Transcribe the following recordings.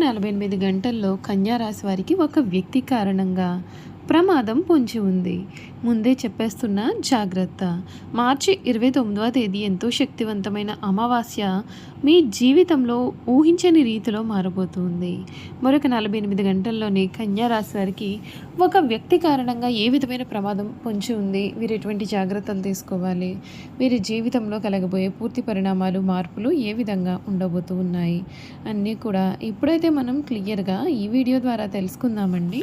నలభై ఎనిమిది గంటల్లో కన్యారాశి వారికి ఒక వ్యక్తి కారణంగా ప్రమాదం పొంచి ఉంది. ముందే చెప్పేస్తున్న జాగ్రత్త. మార్చి ఇరవై తొమ్మిదవ తేదీ ఎంతో శక్తివంతమైన అమావాస్య మీ జీవితంలో ఊహించని రీతిలో మారబోతుంది. మరొక నలభై ఎనిమిది గంటల్లోనే కన్యారాశి వారికి ఒక వ్యక్తి కారణంగా ఏ విధమైన ప్రమాదం పొంచి ఉంది వీరు ఎటువంటి జాగ్రత్తలు తీసుకోవాలి? వీరి జీవితంలో కలగబోయే పూర్తి పరిణామాలు మార్పులు ఏ విధంగా ఉండబోతూ ఉన్నాయి? అన్నీ కూడా ఇప్పుడైతే మనం క్లియర్గా ఈ వీడియో ద్వారా తెలుసుకుందామండి.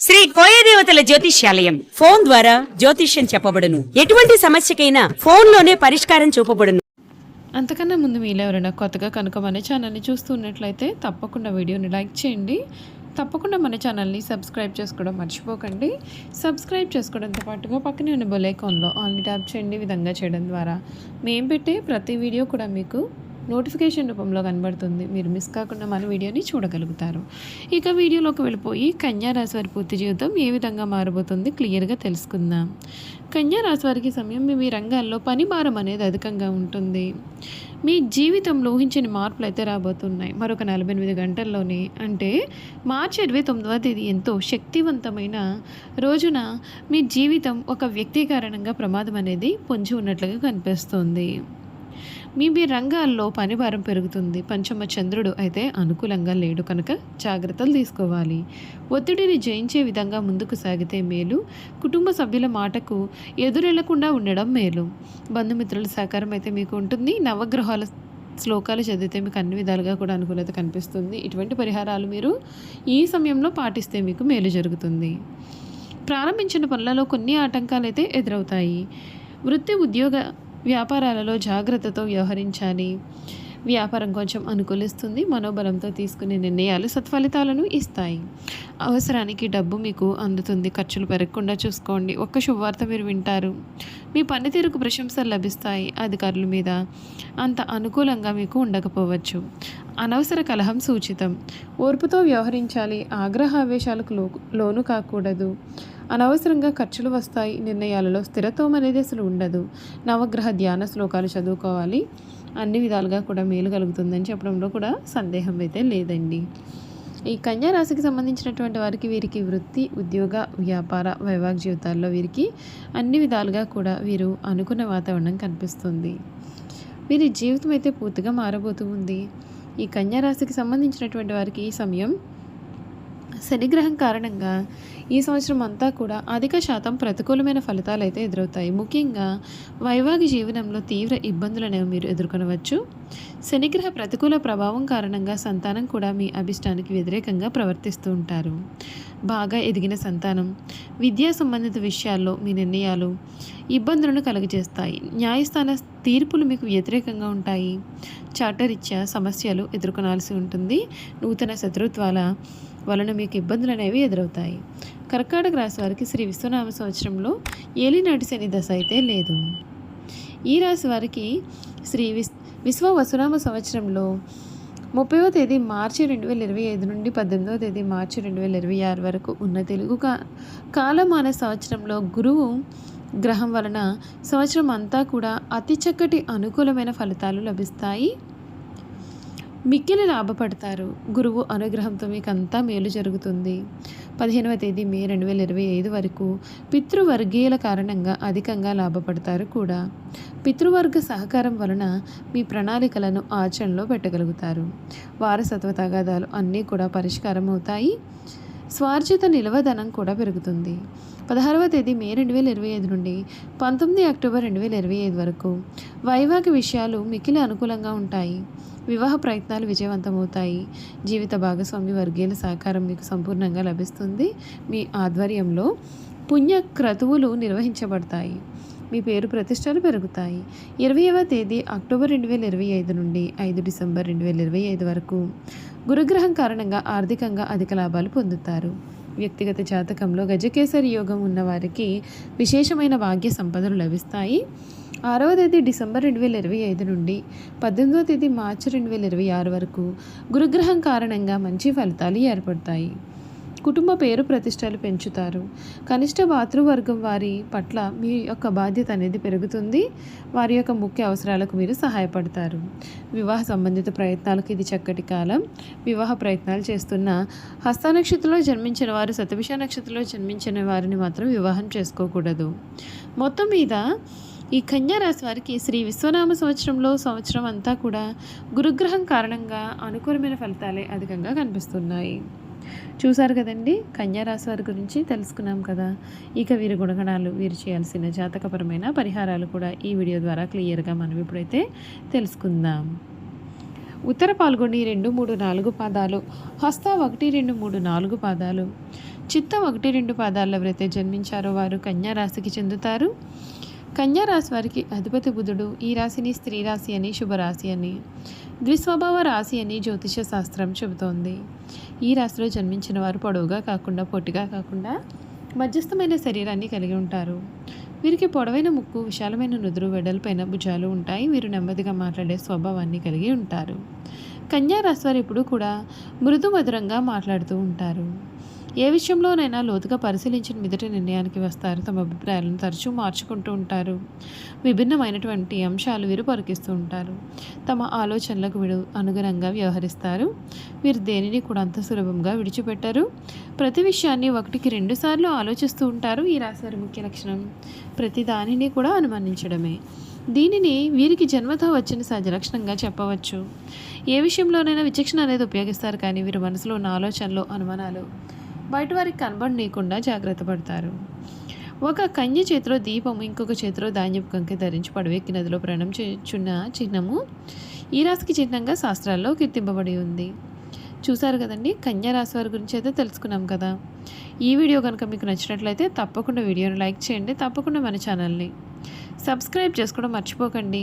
శ్రీ కోయదేవతల జ్యోతిష్యాలయం. ఫోన్ ద్వారా జ్యోతిష్యం చెప్పబడును. ఎటువంటి సమస్యకైనా ఫోన్లోనే పరిష్కారం చూపబడును. అంతకన్నా ముందు మీలో ఎవరైనా కొత్తగా కనుక మన ఛానల్ని చూస్తున్నట్లయితే తప్పకుండా వీడియోని లైక్ చేయండి. తప్పకుండా మన ఛానల్ని సబ్స్క్రైబ్ చేసుకోవడం మర్చిపోకండి. సబ్స్క్రైబ్ చేసుకోవడంతో పాటుగా పక్కనే ఉన్న బెల్ ఐకాన్లో ఆల్ని ట్యాప్ చేయండి. విధంగా చేయడం ద్వారా మేము పెట్టే ప్రతి వీడియో కూడా మీకు నోటిఫికేషన్ రూపంలో కనబడుతుంది. మీరు మిస్ కాకుండా మన వీడియోని చూడగలుగుతారు. ఇక వీడియోలోకి వెళ్ళిపోయి కన్యా రాశి వారి పూర్తి జీవితం ఏ విధంగా మారబోతుంది క్లియర్గా తెలుసుకుందాం. కన్యా రాశి వారికి సమయం మీ రంగాల్లో పని భారం అనేది అధికంగా ఉంటుంది. మీ జీవితంలో ఊహించని మార్పులు అయితే రాబోతున్నాయి. మరొక నలభై ఎనిమిది గంటల్లోనే అంటే మార్చి ఇరవై తొమ్మిదవ తేదీ ఎంతో శక్తివంతమైన రోజున మీ జీవితం ఒక వ్యక్తి కారణంగా ప్రమాదం అనేది పొంచి ఉన్నట్లుగా కనిపిస్తుంది. మీ మీ రంగాల్లో పనిభారం పెరుగుతుంది. పంచమ చంద్రుడు అయితే అనుకూలంగా లేడు కనుక జాగ్రత్తలు తీసుకోవాలి. ఒత్తిడిని జయించే విధంగా ముందుకు సాగితే మేలు. కుటుంబ సభ్యుల మాటకు ఎదురెళ్ళకుండా ఉండడం మేలు. బంధుమిత్రుల సహకారం అయితే మీకు ఉంటుంది. నవగ్రహాల శ్లోకాలు చదివితే మీకు అన్ని విధాలుగా కూడా అనుకూలత కనిపిస్తుంది. ఇటువంటి పరిహారాలు మీరు ఈ సమయంలో పాటిస్తే మీకు మేలు జరుగుతుంది. ప్రారంభించిన పనులలో కొన్ని ఆటంకాలు అయితే ఎదురవుతాయి. వృత్తి ఉద్యోగ వ్యాపారాలలో జాగ్రత్తతో వ్యవహరించాలి. వ్యాపారం కొంచెం అనుకూలిస్తుంది. మనోబలంతో తీసుకునే నిర్ణయాలు సత్ఫలితాలను ఇస్తాయి. అవసరానికి డబ్బు మీకు అందుతుంది. ఖర్చులు పెరగకుండా చూసుకోండి. ఒక్క శుభవార్త మీరు వింటారు. మీ పనితీరుకు ప్రశంసలు లభిస్తాయి. అధికారుల మీద అంత అనుకూలంగా మీకు ఉండకపోవచ్చు. అనవసర కలహం సూచితం. ఓర్పుతో వ్యవహరించాలి ఆగ్రహావేశాలకు లో లోను కాకూడదు. అనవసరంగా ఖర్చులు వస్తాయి నిర్ణయాలలో స్థిరత్వం అనేది అసలు ఉండదు. నవగ్రహ ధ్యాన శ్లోకాలు చదువుకోవాలి. అన్ని విధాలుగా కూడా మేలు కలుగుతుందని చెప్పడంలో కూడా సందేహం అయితే లేదండి. ఈ కన్యా రాశికి సంబంధించినటువంటి వారికి వీరికి వృత్తి ఉద్యోగ వ్యాపార వైవాహిక జీవితాల్లో వీరికి అన్ని విధాలుగా కూడా వీరు అనుకున్న వాతావరణం కనిపిస్తుంది. వీరి జీవితం అయితే పూర్తిగా మారబోతూ ఉంది. ఈ కన్యా రాశికి సంబంధించినటువంటి వారికి ఈ సమయం శనిగ్రహం కారణంగా ఈ సంవత్సరం అంతా కూడా అధిక శాతం ప్రతికూలమైన ఫలితాలు అయితే ఎదురవుతాయి. ముఖ్యంగా వైవాహిక జీవనంలో తీవ్ర ఇబ్బందులను మీరు ఎదుర్కొనవచ్చు. శనిగ్రహ ప్రతికూల ప్రభావం కారణంగా సంతానం కూడా మీ అభిష్టానికి వ్యతిరేకంగా ప్రవర్తిస్తూ ఉంటారు. బాగా ఎదిగిన సంతానం. విద్యా సంబంధిత విషయాల్లో మీ నిర్ణయాలు ఇబ్బందులను కలుగజేస్తాయి. న్యాయస్థాన తీర్పులు మీకు వ్యతిరేకంగా ఉంటాయి. చాటరీత్యా సమస్యలు ఎదుర్కొనాల్సి ఉంటుంది. నూతన శత్రుత్వాల వలన మీకు ఇబ్బందులు అనేవి ఎదురవుతాయి. కర్కాటక రాశి వారికి శ్రీ విశ్వనామ సంవత్సరంలో ఏలినాటి శని దశ అయితే లేదు. ఈ రాశి వారికి శ్రీ విస్ విశ్వ వసునామ సంవత్సరంలో ముప్పైవ తేదీ మార్చి రెండు వేల ఇరవై ఐదు నుండి పద్దెనిమిదవ తేదీ మార్చి రెండు వేల ఇరవై ఆరు వరకు ఉన్న తెలుగు కా కాలమాన సంవత్సరంలో గురువు గ్రహం వలన సంవత్సరం అంతా కూడా అతి చక్కటి అనుకూలమైన ఫలితాలు లభిస్తాయి. మిక్కిలి లాభపడతారు. గురువు అనుగ్రహంతో మీకు అంతా మేలు జరుగుతుంది. పదిహేనవ తేదీ మే రెండు వేల ఇరవై ఐదు వరకు పితృవర్గీయుల కారణంగా అధికంగా లాభపడతారు కూడా. పితృవర్గ సహకారం వలన మీ ప్రణాళికలను ఆచరణలో పెట్టగలుగుతారు. వారసత్వ తగాదాలు అన్నీ కూడా పరిష్కారం అవుతాయి స్వార్జిత నిల్వధనం కూడా పెరుగుతుంది. పదహారవ తేదీ మే రెండు వేల ఇరవై ఐదు నుండి పంతొమ్మిది అక్టోబర్ రెండు వేల ఇరవై ఐదు వరకు వైవాహిక విషయాలు మికిలి అనుకూలంగా ఉంటాయి. వివాహ ప్రయత్నాలు విజయవంతమవుతాయి. జీవిత భాగస్వామి వర్గీయుల సహకారం మీకు సంపూర్ణంగా లభిస్తుంది. మీ ఆధ్వర్యంలో పుణ్య క్రతువులు నిర్వహించబడతాయి. మీ పేరు ప్రతిష్టలు పెరుగుతాయి. ఇరవైవ తేదీ అక్టోబర్ రెండు వేల ఇరవై ఐదు నుండి ఐదు డిసెంబర్ రెండు వేల ఇరవై ఐదు వరకు గురుగ్రహం కారణంగా ఆర్థికంగా అధిక లాభాలు పొందుతారు. వ్యక్తిగత జాతకంలో గజకేసరి యోగం ఉన్నవారికి విశేషమైన భాగ్య సంపదలు లభిస్తాయి. ఆరవ తేదీ డిసెంబర్ రెండు వేల ఇరవై ఐదు నుండి పద్దెనిమిదవ తేదీ మార్చి రెండు వేల ఇరవై ఆరు వరకు గురుగ్రహం కారణంగా మంచి ఫలితాలు ఏర్పడతాయి. కుటుంబ పేరు ప్రతిష్టలు పెంచుతారు. కనిష్ట భాతృవర్గం వారి పట్ల మీ యొక్క బాధ్యత అనేది పెరుగుతుంది. వారి యొక్క ముఖ్య అవసరాలకు మీరు సహాయపడతారు. వివాహ సంబంధిత ప్రయత్నాలకు ఇది చక్కటి కాలం. వివాహ ప్రయత్నాలు చేస్తున్న హస్త నక్షత్రంలో జన్మించిన వారు శతభిష నక్షత్రంలో జన్మించిన వారిని మాత్రం వివాహం చేసుకోకూడదు. మొత్తం మీద ఈ కన్యారాశి వారికి శ్రీ విశ్వనామ సంవత్సరంలో సంవత్సరం అంతా కూడా గురుగ్రహం కారణంగా అనుకూలమైన ఫలితాలే అధికంగా కనిపిస్తున్నాయి. చూశారు కదండి? కన్యా రాశి వారి గురించి తెలుసుకున్నాం కదా. ఇక వీరి గుణగణాలు వీరు చేయాల్సిన జాతకపరమైన పరిహారాలు కూడా ఈ వీడియో ద్వారా క్లియర్గా మనం ఇప్పుడైతే తెలుసుకుందాం. ఉత్తర పాల్గొని రెండు మూడు నాలుగు పాదాలు హస్త ఒకటి రెండు మూడు నాలుగు పాదాలు. చిత్త ఒకటి రెండు పాదాలు ఎవరైతే జన్మించారో వారు కన్యారాశికి చెందుతారు. కన్యా రాశి వారికి అధిపతి బుధుడు ఈ రాశిని స్త్రీ రాశి అని శుభరాశి అని. ద్విస్వభావ రాశి అని జ్యోతిష శాస్త్రం చెబుతోంది. ఈ రాశిలో జన్మించిన వారు పొడవుగా కాకుండా పొట్టిగా కాకుండా మధ్యస్థమైన శరీరాన్ని కలిగి ఉంటారు. వీరికి పొడవైన ముక్కు విశాలమైన నుదురు వెడల్పైన భుజాలు ఉంటాయి. వీరు నెమ్మదిగా మాట్లాడే స్వభావాన్ని కలిగి ఉంటారు. కన్యా రాశి వారు ఎప్పుడూ కూడా మృదు మధురంగా మాట్లాడుతూ ఉంటారు. ఏ విషయంలోనైనా లోతుగా పరిశీలించిన మీదటి నిర్ణయానికి వస్తారు. తమ అభిప్రాయాలను తరచూ మార్చుకుంటూ ఉంటారు. విభిన్నమైనటువంటి అంశాలు వీరు పరికిస్తూ ఉంటారు. తమ ఆలోచనలకు విడు అనుగుణంగా వ్యవహరిస్తారు. వీరు దేనిని కూడా అంత సులభంగా విడిచిపెట్టరు. ప్రతి విషయాన్ని ఒకటికి రెండు సార్లు ఆలోచిస్తూ ఉంటారు. ఈ రాశారు ముఖ్య లక్షణం ప్రతి దానిని కూడా అనుమానించడమే. దీనిని వీరికి జన్మతో వచ్చిన సహజ లక్షణంగా చెప్పవచ్చు. ఏ విషయంలోనైనా విచక్షణ అనేది ఉపయోగిస్తారు కానీ వీరి మనసులో ఉన్న ఆలోచనలు అనుమానాలు బయట వారికి కనబడనీయకుండా జాగ్రత్త పడతారు. ఒక కన్య చేతిలో దీపం ఇంకొక చేతిలో ధాన్యపు కంకి ధరించి పడవెక్కి నదిలో ప్రయాణం చేయుచున్న చిహ్నము ఈ రాశికి చిహ్నంగా శాస్త్రాల్లో కీర్తింపబడి ఉంది. చూసారు కదండి? కన్యా రాశి వారి గురించి అయితే తెలుసుకున్నాం కదా. ఈ వీడియో కనుక మీకు నచ్చినట్లయితే తప్పకుండా వీడియోని లైక్ చేయండి. తప్పకుండా మన ఛానల్ని సబ్స్క్రైబ్ చేసుకోవడం మర్చిపోకండి.